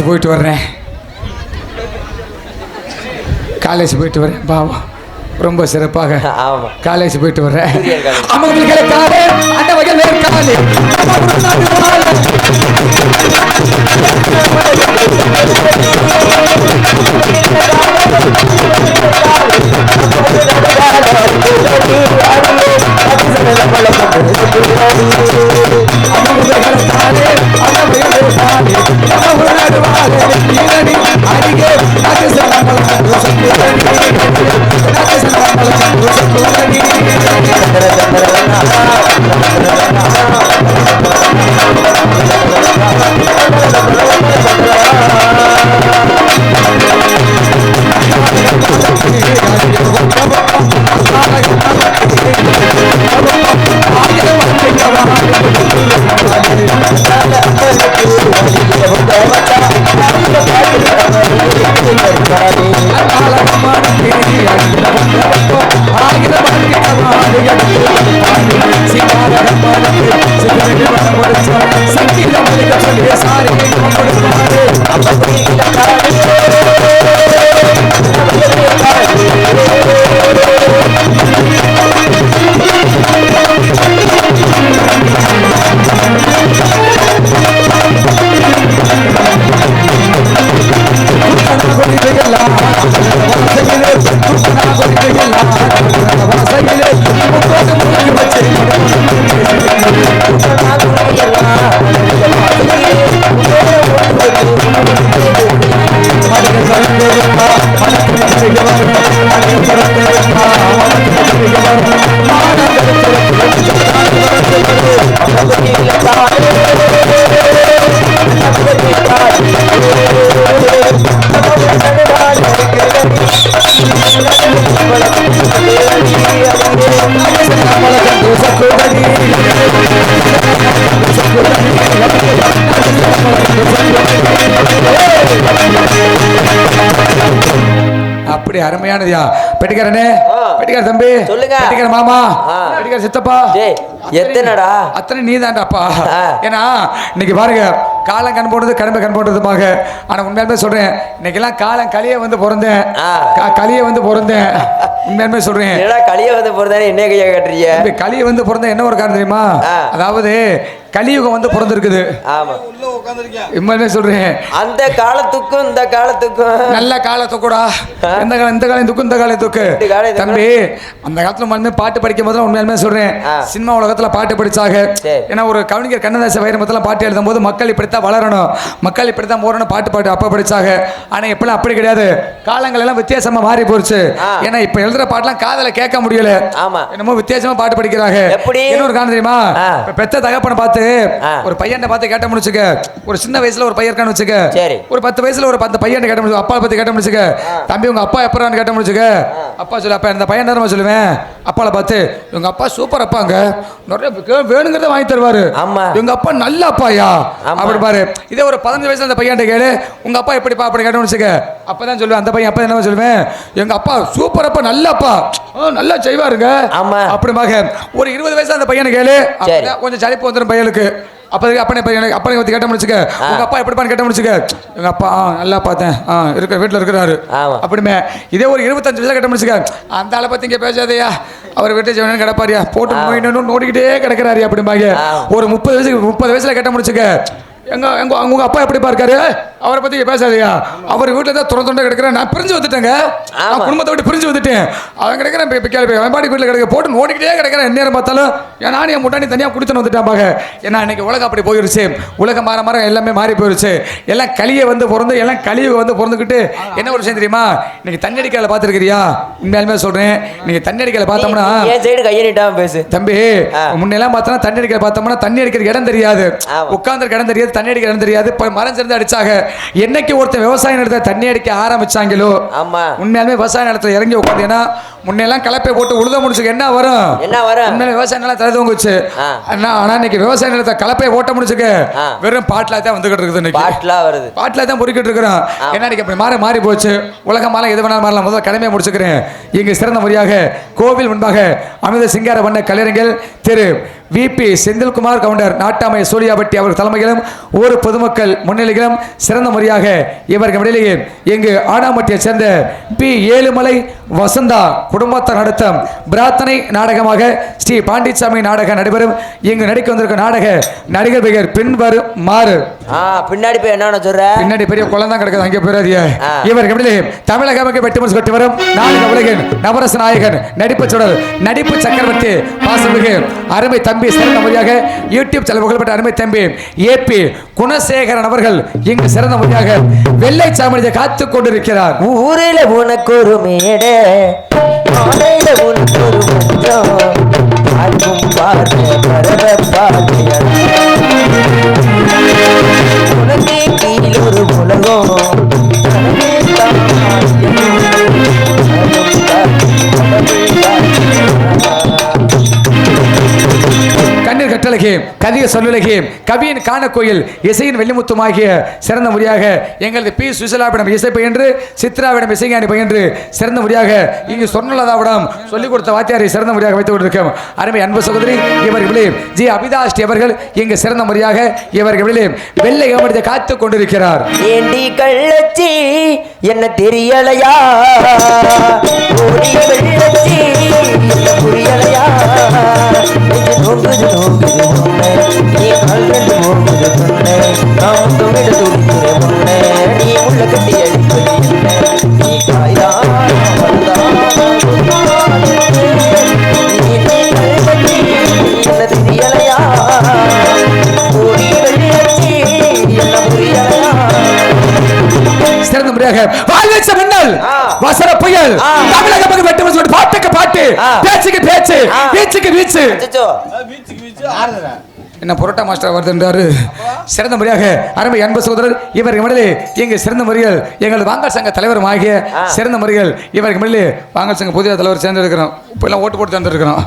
College போயிட்டு வர்றேன். College போயிட்டு வரேன் பாவம். ரொம்ப சிறப்பாக காலேஜ் போயிட்டு வர்றேன். அந்த வகையில் அந்த வகையில் வேறு அருமையானதுயா பெட்டிக்காரனே. பெட்டிக்கார தம்பி. சொல்லுங்க. பெட்டிக்கார மாமா. பெட்டிக்கார சித்தப்பா. எத்தனைடா? அத்தனை நீ தான்டாப்பா. ஏன்னா இன்னைக்கு பாருங்க காலம் கண் போடுறது கடமை கண் போடுறதுமாக. ஆனா உண்மையாலுமே சொல்றேன் இன்னைக்கெல்லாம் காலம் கலிய வந்து பிறந்தேன். ஆ. க- கலிய வந்து பிறந்தேன். உண்மையாலுமே சொல்றேன். களிய வந்து போறதானே என்ன கையா கட்டுறீங்க? கலிய வந்து பிறந்த என்ன ஒரு காரணம் தெரியுமா. அதாவது கலியுகம் வந்து பிறந்திருக்குது. ஆமா. சொல்றேன் அந்த காலத்துக்கும் இந்த காலத்துக்கும். நல்ல காலத்துக்குடா காலம் இந்த காலம் துக்கு இந்த காலம் துக்கு. இந்த காலம் இந்த தம்பி அந்த காலத்துல மறுபடியும் பாட்டு படிக்கும் போது உண்மையாலுமே சொல்றேன். சினிமா உலகத்துல பாட்டு படிச்சாங்க சரி. ஏன்னா ஒரு கவிஞர் கண்ணதாச வைரமத்துல பாட்டு எழுதும் போது மக்கள் இப்படித்தான் வளரணும். மக்கள் இப்படித்தான் போறணும் பாட்டு பாட்டு அப்ப படிச்சாங்க ஆனா இப்பெல்லாம் அப்படி கிடையாது. காலங்கள் எல்லாம் வித்தியாசமா மாறி போச்சு. ஏன்னா இப்ப எழுதுற பாட்டுலாம் காதல கேட்க முடியல. ஆமா. என்னமோ வித்தியாசமா பாட்டு படிக்கிறாங்க. எப்படி? இன்னொரு காரணம் தெரியுமா? பெத்த தகப்பனை பார்த்து ஆ. ஒரு பையனை பார்த்து கேட்ட முடிச்சுக்க. ஒரு சின்ன வயசுல ஒரு பையன் இருக்கான்னு வச்சுக்க. ஒரு பத்து வயசுல ஒரு பத்து பையன் கேட்ட முடிச்சு அப்பா பத்தி கேட்ட முடிச்சுக்க. தம்பி உங்க அப்பா எப்பறான்னு கேட்ட முடிச்சுக்க. அப்பா சொல்லு அப்பா இந்த பையன் நேரமா சொல்லுவேன்? அப்பால பார்த்து உங்க அப்பா சூப்பர் அப்பாங்க நிறைய வேணுங்கிறத வாங்கி தருவாரு. ஆமா. உங்க அப்பா நல்ல அப்பாயா. அப்படி பாரு. இதே ஒரு பதினஞ்சு வயசுல அந்த பையன் கேளு. உங்க அப்பா எப்படிப்பா அப்படி கேட்ட முடிச்சுக்க. அப்பதான் சொல்லுவேன் அந்த பையன் அப்பா என்ன சொல்லுவேன்? எங்க அப்பா சூப்பர் அப்பா நல்ல அப்பா. நல்லா செய்வாருங்க. ஆமா. அப்படிமாக ஒரு இருபது வயசுல அந்த பையனை கேளு. கொஞ்சம் சளிப்பு வந்துடும் பையனுக்கு அப்போதைக்கு அப்பனை பையன் அப்பனை பற்றி கேட்ட முடிச்சுக்க. உங்க அப்பா எப்படிப்பான்னு கேட்ட முடிச்சுக்க? எங்க அப்பா ஆ நல்லா பார்த்தேன். ஆ இருக்க வீட்டில் இருக்கிறாரு. அப்படிமே இதே ஒரு இருபத்தஞ்சு வயசுல கேட்ட முடிச்சுக்க. அந்த ஆளை பத்தி இங்கே பேசாதையா. அவர் வீட்டு ஜீவனு கிடப்பாரியா. போட்டு நோயின்னு நோடிக்கிட்டே கிடக்கிறாரு அப்படிம்பாங்க. ஒரு முப்பது வயசுக்கு முப்பது வயசுல கேட்ட முடிச்சுக்க. எங்க எங்க உங்க அப்பா எப்படி இருக்காரு அவரை பத்தி பேசாதீங்க. அவர் வீட்டில் தான் துறை தொண்டை கிடக்கிறேன். நான் பிரிஞ்சு வந்துட்டேங்க. நான். குடும்பத்தை விட்டு பிரிஞ்சு வந்துட்டேன். அவன் கிடக்கிறேன் இப்போ கேள்வி வெம்பாடி வீட்டில் கிடக்க. போட்டு நோடிக்கிட்டே கிடக்கிறேன் எந்நேரம் பார்த்தாலும். ஏன் நானும் என் முட்டாணி தனியாக குடித்துன்னு வந்துட்டேன் பாக ஏன்னா இன்னைக்கு உலகம் அப்படி போயிருச்சு. உலகம் மாற மாற எல்லாமே மாறி போயிருச்சு. எல்லாம் களியை வந்து பிறந்து எல்லாம் கழிவு வந்து பிறந்துக்கிட்டு என்ன ஒரு விஷயம் தெரியுமா? இன்னைக்கு தண்ணி அடிக்கல பார்த்துருக்கிறியா? உண்மையாலுமே சொல்றேன். நீங்க தண்ணி அடிக்கல பார்த்தோம்னா என் சைடு கையை நீட்டாம பேசு. தம்பி. முன்னெல்லாம் பார்த்தோம்னா தண்ணி அடிக்கிற பார்த்தோம்னா தண்ணி அடிக்கிற இடம் தெரியாது. உட்கார்ந்து இடம் தெரியாது தண்ணி அடிக்கிற இடம் தெரியாது. மரம் சேர்ந்து அடிச்சாங்க. என்னைக்கு ஒருத்தன் விவசாய நிலத்தை தண்ணி அடிக்க ஆரம்பிச்சாங்களோ ஆமா. உண்மையாலுமே விவசாய நிலத்துல இறங்கி உட்காந்தீங்கன்னா முன்னெல்லாம் கலப்பை போட்டு உழுத முடிச்சுக்கு என்ன வரும்? என்ன வரும்? விவசாய நிலம் தலை தூங்குச்சு. அண்ணா ஆனா இன்னைக்கு விவசாய நிலத்தை கலப்பை ஓட்ட முடிச்சுக்க. வெறும் பாட்டில தான் வந்துகிட்டு இருக்குது இன்னைக்கு. வருது. பாட்டில தான் பொறுக்கிட்டு இருக்கிறோம். என்ன இன்னைக்கு அப்படி மாறி மாறி போச்சு? உலகம் மாற எது வேணாலும் மாறலாம். முதல்ல கடமையை முடிச்சுக்கிறேன். இங்கு சிறந்த முறையாக கோவில் முன்பாக அமிர்த சிங்கார வண்ண கலைஞர்கள் திரு விபி செந்தில்குமார் கவுண்டர் நாட்டாமை சூர்யாபட்டி அவர் தலைமையிலும் ஊர் பொதுமக்கள் முன்னிலையிலும் சிறந்த முறையாக இவர்கள் இடையிலேயே இங்கு ஆடாம்பட்டியைச் சேர்ந்த பி ஏழுமலை வசந்தா குடும்பத்தார் நடத்தும் பிரார்த்தனை நாடகமாக ஸ்ரீ பாண்டிச்சாமி நாடகம் நடைபெறும். இங்கு நடிக்க வந்திருக்கும் நாடக நடிகர் பெயர் பின்வரும் மாறு பின்னாடி போய் என்னன்னு சொல்ற? பின்னாடி பெரிய தான் கிடக்குது அங்கே போயிடாதீங்க ஆ. இவர் கபிலே தமிழக அமைக்க வெட்டி முடிச்சு கட்டி வரும். நாடக உலகன் நவரச நாயகன் நடிப்பு சுடர் நடிப்பு சக்கரவர்த்தி பாசமிகு அருமை தம்பி சிறந்த முறையாக யூடியூப் சேனல் புகழ்பெற்ற அருமை தம்பி ஏபி குணசேகரன் அவர்கள் இங்கு சிறந்த முறையாக வெள்ளை சாமணியை காத்து கொண்டிருக்கிறார். ஊரில உனக்கு ஒரு மேடை ஆடையில உன் ஒரு மஞ்சம் அன்பும் பார்த்து பரவ உனக்கே அரிய கதிய சொல்லுலகி கவியின் காண கோயில் இசையின் வெள்ளிமுத்துமாகிய சிறந்த முறையாக எங்களது பி. சுசிலாவிடம் இசை பயின்று சித்ராவிடம் இசைஞானி பயின்று சிறந்த முறையாக இங்கு சொர்ணலதாவிடம் சொல்லிக் கொடுத்த வாத்தியாரை சிறந்த முறையாக வைத்துக் கொண்டிருக்கும் அருமை அன்பு சகோதரி இவர்களே ஜி. அபிதாஷ்டி அவர்கள் இங்கு சிறந்த முறையாக இவர்களே வெள்ளை கவனத்தை காத்துக் கொண்டிருக்கிறார். ஏண்டி கள்ளச்சி என்ன தெரியலையா? ஓடிய புரியலையா? நோங்குது நோங்குது. நீ கால் ரெண்டு நோங்குது பொண்ணு நான் தொழில துடிக்கிற பொண்ணு நீ உள்ள கட்டி அடிப்பது என்ன நீ காய்தான் என்ன தெரியலையா ஓடிய வெள்ளச்சி என்ன புரியலையா சிறந்த முறையாக வாழ்வச்ச மின்னல் ஆ. வசர புயல் ஆ. தமிழக பக்கம் வெட்டு சொல்லிட்டு பாட்டுக்கு பாட்டு. பேச்சுக்கு பேச்சு. வீச்சுக்கு வீச்சு. என்ன புரோட்டா மாஸ்டர் வருதுன்றாரு சிறந்த முறையாக அருமை அன்பு சகோதரர் இவர்கள் மடலே இங்கு சிறந்த முறையில் எங்களது வாங்கல் சங்க தலைவரும் ஆகிய. சிறந்த முறையில் இவர்கள் மடலே வாங்கல் சங்க புதிய தலைவர் சேர்ந்து இருக்கிறோம் இப்போ எல்லாம் ஓட்டு போட்டு தந்துருக்கிறோம்.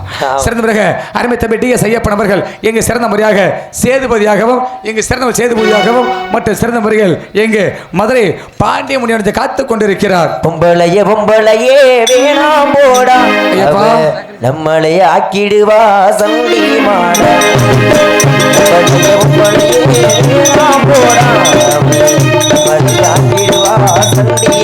சிறந்த முறையாக அருமை தம்பி டி எஸ் ஐயப்பன் அவர்கள் இங்கு சிறந்த முறையாக சேதுபதியாகவும் இங்கு சிறந்த சேதுபதியாகவும் மற்றும் சிறந்த முறையில் இங்கு மதுரை பாண்டிய முனிவனத்தை காத்துக் கொண்டிருக்கிறார். பொம்பளைய பொம்பளையே வேணாம் போடா. நம்மளை ஆக்கிடுவா சண்டி போடா. நம்மளை ஆக்கிடுவா சண்டி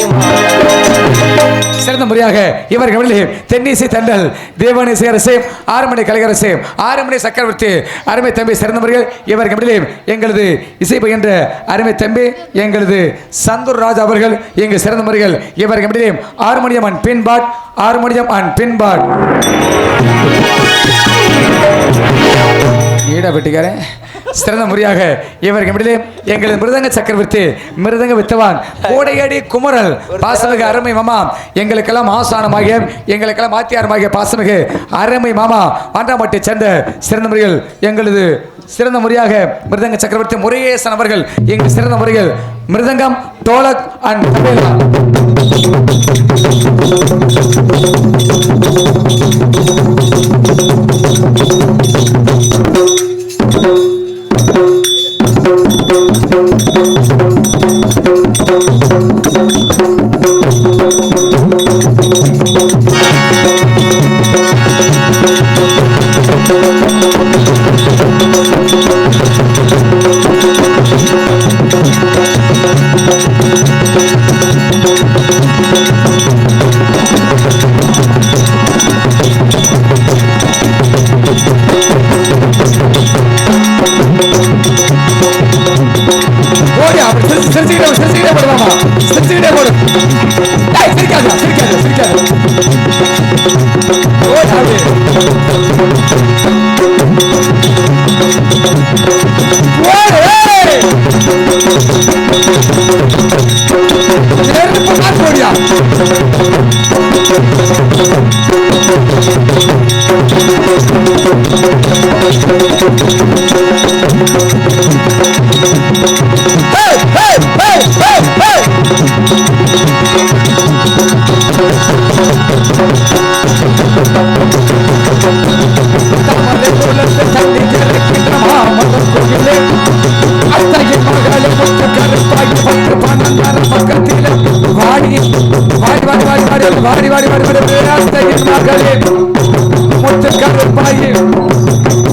சிறந்த முறையாக இவர்களில் தென்னிசை தண்டல் தேவனிசை அரசு ஆறுமணி கலைகரசு ஆறுமணி சக்கரவர்த்தி அருமை தம்பி சிறந்த முறையில் இவர்களில் எங்களது இசை பயின்ற அருமை தம்பி எங்களது சந்தூர் ராஜா அவர்கள் எங்கள் சிறந்த முறைகள் இவர்களில் ஆறுமணியம் அண்ட் பின்பாட் ஆறுமணியம் அண்ட் பின்பாட். ஈடா பெட்டிக்காரன் சிறந்த முறையாக இவருக்கு விடலே எங்களது மிருதங்க சக்கரவர்த்தி மிருதங்க வித்தவான் கோடையடி குமரல் பாசமிகு அருமை மாமா எங்களுக்கெல்லாம் ஆசானமாகிய எங்களுக்கெல்லாம் ஆத்தியாரமாகிய பாசமிகு அருமை மாமா ஆண்டாம்பட்டை சேர்ந்த சிறந்த முறையில் எங்களது சிறந்த முறையாக மிருதங்க சக்கரவர்த்தி முருகேசன் அவர்கள் எங்கள் சிறந்த முறையில் மிருதங்கம் டோலக் அண்ட்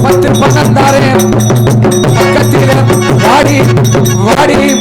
பத்து பன்னெண்டாறு பக்கத்தில் வாடி வாடி.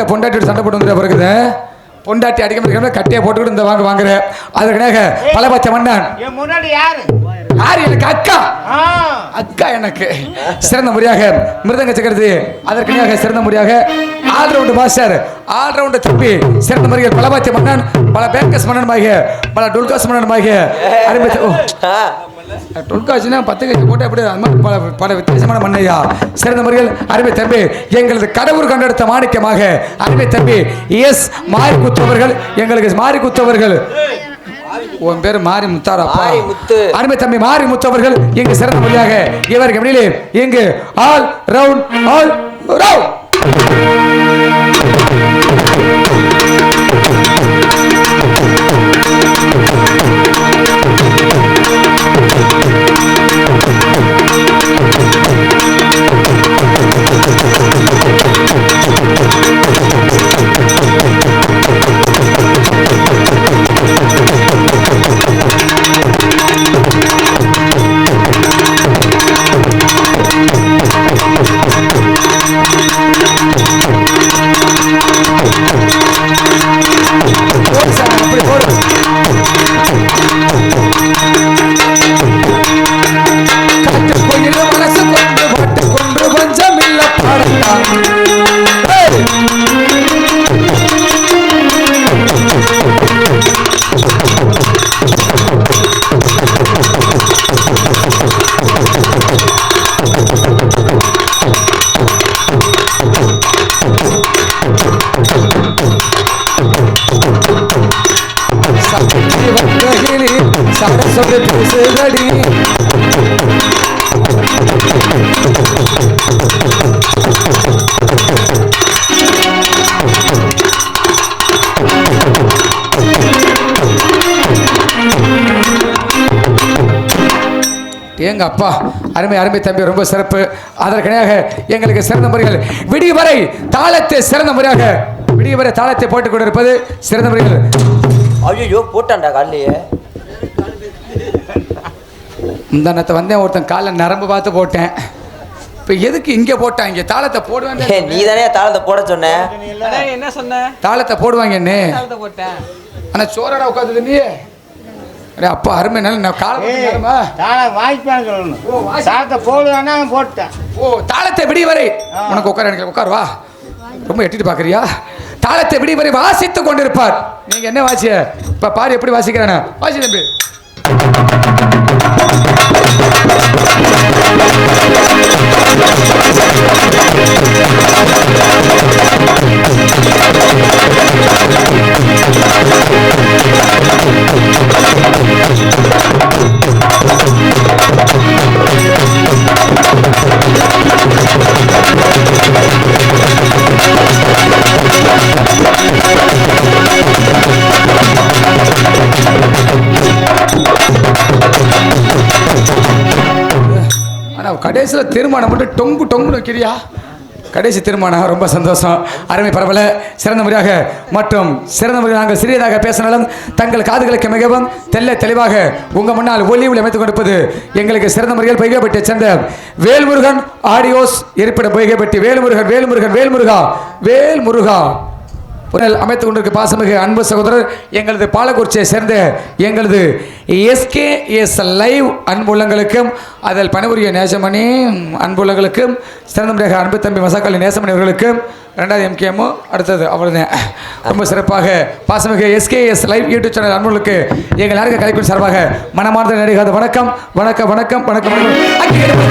வீட்டில் பொண்டாட்டி சண்டை போட்டு வந்துட்டு பிறகுது பொண்டாட்டி அடிக்க முடியாம கட்டியை போட்டுக்கிட்டு இந்த வாங்க வாங்குற. அதற்கனாக பலபட்ச மன்னன். முன்னாடி யாரு? யார் எனக்கு அக்கா? அக்கா எனக்கு. சிறந்த முறையாக மிருதங்க சக்கரத்து அதற்கனாக சிறந்த முறையாக ஆல்ரவுண்ட் மாஸ்டர் ஆல்ரவுண்ட் தம்பி சிறந்த முறையில் பலபாத்திய மன்னன் பல பேங்கஸ் மன்னனுமாகிய பல டுல்காஸ் மன்னனுமாகிய அருமை டுல்காஸ்னா பத்து கட்சி போட்டு அப்படி அது மாதிரி பல பல வித்தியாசமான மண்ணையா? சிறந்த முறையில் அருமை தம்பி எங்களது கடவுள் கண்டெடுத்த மாணிக்கமாக அருமை தம்பி எஸ் மாரி குத்தவர்கள் எங்களுக்கு மாரி குத்தவர்கள் உன் பேர் மாரி முத்தாரப்பா மாரி முத்து. அருமை தம்பி மாரி முத்தவர்கள் இங்கு சிறந்த முறையாக இவருக்கு வெளியிலே இங்கு ஆல் ரவுண்ட் ஆல் ரவுண்ட். எங்க அப்பா அருமை அருமை தம்பி ரொம்ப சிறப்பு. அதற்கிணையாக எங்களுக்கு சிறந்த முறைகள். விடிய வரை தாளத்தை சிறந்த முறையாக விடிய வரை தாளத்தை போட்டுக் கொண்டிருப்பது சிறந்த முறைகள். ஐயோ போட்டான்டா காலையே முந்தானத்தை வந்தேன் ஒருத்தன் காலில் நரம்பு பார்த்து போட்டேன். இப்போ எதுக்கு இங்கே போட்டான் இங்கே தாளத்தை போடுவாங்க நீ தானே தாளத்தை போட சொன்ன? என்ன சொன்ன? தாளத்தை போடுவாங்க என்ன தாளத்தை போட்டேன். ஆனால் சோறடா உட்காந்துது அப்பா அருமை நான் காலை ஏய், நேரமா தாளை வாய்ப்பான்னு சொல்லணும். தாளத்தை போடுவேன்னா அவன் போட்டேன் ஓ தாளத்தை விடிய வரை. உனக்கு உட்கார எனக்கு உட்கார் வா. ரொம்ப எட்டிட்டு பார்க்கறியா தாளத்தை விடி வரை வாசித்துக் கொண்டிருப்பார். நீங்க என்ன வாசிய? இப்ப பாரு எப்படி வாசிக்கிறான. வாசி தம்பி. ஆனா கடைசியில் திருமணம் மட்டும் டொங்கு டொங்கு வைக்கிறியா? கடைசி திருமணம் ரொம்ப சந்தோஷம். அருமை பரவல சிறந்த முறையாக மற்றும் சிறந்த முறையில் நாங்கள் சிறியதாக பேசினாலும் தங்கள் காதுகளுக்கு மிகவும் தெல்ல தெளிவாக உங்கள் முன்னால் ஒளிவில் அமைத்துக் கொடுப்பது எங்களுக்கு சிறந்த முறையில் பொய்கைப்பட்டியை சேர்ந்த வேல்முருகன் ஆடியோஸ் இருப்பிடம் பொய்கைப்பட்டி வேல்முருகன் வேல்முருகன் வேல்முருகா வேல்முருகா. உடல் அமைத்துக் கொண்டிருக்க பாசமிகு அன்பு சகோதரர் எங்களது பாலக்குறிச்சியை சேர்ந்த எங்களது எஸ்கே எஸ் லைவ் அன்புள்ளங்களுக்கும் அதில் பணிபுரிய நேசமணி அன்புள்ளங்களுக்கும் சிறந்த முறையாக அன்பு தம்பி மசாக்காளி நேசமணி அவர்களுக்கும் ரெண்டாவது எம்கேமோ அடுத்தது அவ்வளோதான் ரொம்ப சிறப்பாக பாசமிகு எஸ்கேஎஸ் லைவ் யூடியூப் சேனல் அன்புகளுக்கு எங்கள் யாருக்கு கலைப்பின் சார்பாக மனமார்ந்த நடிகாத வணக்கம் வணக்கம் வணக்கம் வணக்கம் வணக்கம்.